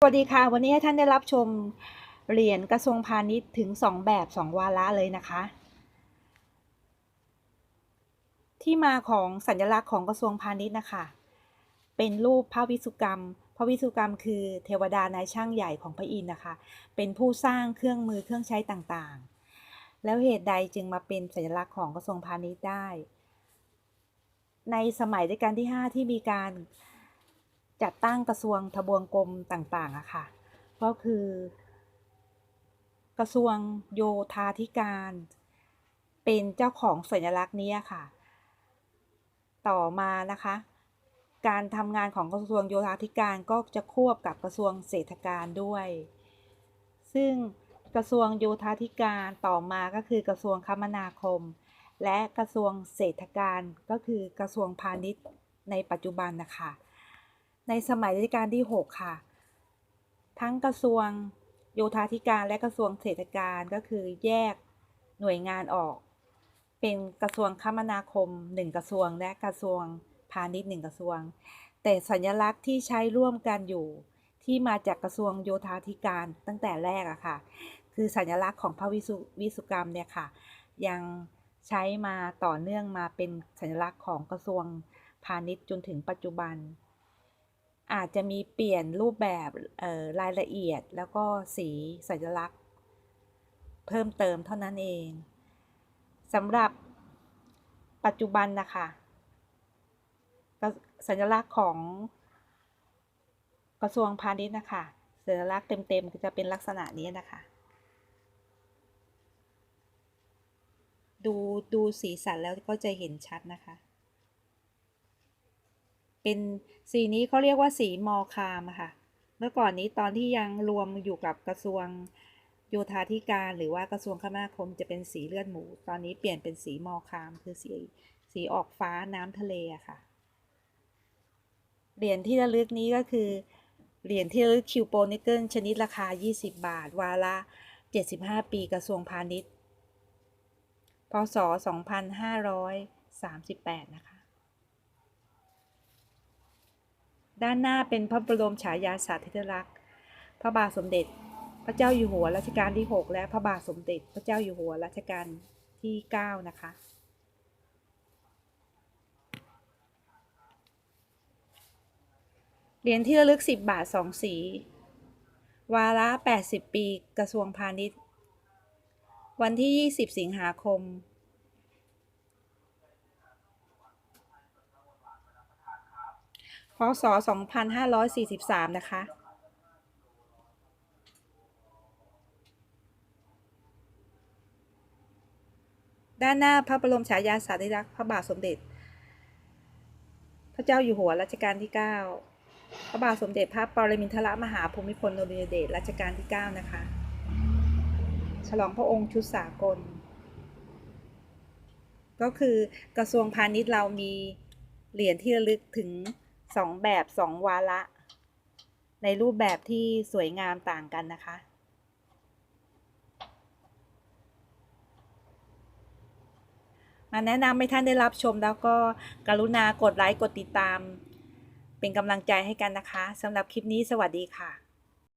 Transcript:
สวัสดีค่ะ วันนี้ให้ท่านได้รับชมเหรียญกระทรวงพาณิชย์ถึง 2 แบบ 2 วาระเลยนะคะ ที่มาของสัญลักษณ์ของกระทรวงพาณิชย์นะคะ เป็นรูปพระวิสุกรรม พระวิสุกรรมคือเทวดานายช่างใหญ่ของพระอินทร์นะคะ เป็นผู้สร้างเครื่องมือเครื่องใช้ต่างๆ แล้วเหตุใดจึงมาเป็นสัญลักษณ์ของกระทรวงพาณิชย์ได้ ในสมัยรัชกาลที่ 5 ที่มีการ จัดตั้งกระทรวงทบวงกรมต่างๆอะค่ะ ก็คือ กระทรวงโยธาธิการ เป็นเจ้าของสัญลักษณ์นี้ค่ะ ต่อมานะคะ การทำงานของกระทรวงโยธาธิการก็จะควบกับกระทรวงเศรษฐการด้วย ซึ่งกระทรวงโยธาธิการต่อมาก็คือกระทรวงคมนาคม และกระทรวงเศรษฐการก็คือกระทรวงพาณิชย์ในปัจจุบันนะคะ ในสมัยรัชกาลที่ 6 ค่ะ ทั้งกระทรวงโยธาธิการและกระทรวงเศรษฐการก็คือแยกหน่วยงานออก เป็นกระทรวงคมนาคม 1 กระทรวง และกระทรวงพาณิชย์ 1 กระทรวง แต่สัญลักษณ์ที่ใช้ร่วมกันอยู่ที่มาจากกระทรวงโยธาธิการตั้งแต่แรกอะค่ะ คือสัญลักษณ์ของพระวิสุวิสุกรรมเนี่ยค่ะ ยังใช้มาต่อเนื่องมาเป็นสัญลักษณ์ของกระทรวงพาณิชย์จนถึงปัจจุบัน อาจจะมีเปลี่ยนรูปแบบรายละเอียดแล้วก็สีสัญลักษณ์ เพิ่มเติมเท่านั้นเองสำหรับปัจจุบันนะคะสัญลักษณ์ของกระทรวงพาณิชย์นะคะสัญลักษณ์เต็มๆจะเป็นลักษณะนี้นะคะ ดูดูสีสันแล้วก็จะเห็นชัดนะคะ เป็นสีนี้เขาเรียกว่าสีมอคามค่ะ เมื่อก่อนนี้ตอนที่ยังรวมอยู่กับกระทรวงโยธาธิการ หรือว่ากระทรวงคมนาคมจะเป็นสีเลือดหมู ตอนนี้เปลี่ยนเป็นสีมอคาม คือสีสีออกฟ้าน้ำทะเลอะค่ะ เหรียญที่ระลึกนี้ก็คือ เหรียญที่ระลึกคิวโปนิเกิลชนิดราคา 20 บาท วาระ75 ปีกระทรวงพาณิชย์ พศ 2538 นะคะ ด้านหน้าเป็นพระบรมฉายาสาธิลักษณ์ พระบาทสมเด็จ พระเจ้าอยู่หัวรัชกาลที่ 6 และพระบาทสมเด็จ พระเจ้าอยู่หัวรัชกาลที่ 9 นะคะ เหรียญที่ระลึก 10 บาท 2 สี วาระ 80 ปี กระทรวงพาณิชย์ วันที่ 20 สิงหาคม พศ 2543 นะคะ ด้านหน้าพระบรมฉายาสาธิลักษ์พระบาทสมเด็จ พระเจ้าอยู่หัวรัชกาลที่ 9 พระบาทสมเด็จพระปรมินทรมหาภูมิพลอดุลยเดชรัชกาลที่ 9 นะคะ ฉลองพระองค์ชุดสากล ก็คือกระทรวงพาณิชย์เรามีเหรียญที่ระลึกถึง สองแบบสองวาระ ในรูปแบบที่สวยงามต่างกันนะคะ มาแนะนำให้ท่านได้รับชมแล้วก็กรุณากดไลค์กดติดตาม เป็นกำลังใจให้กันนะคะสำหรับคลิปนี้สวัสดีค่ะ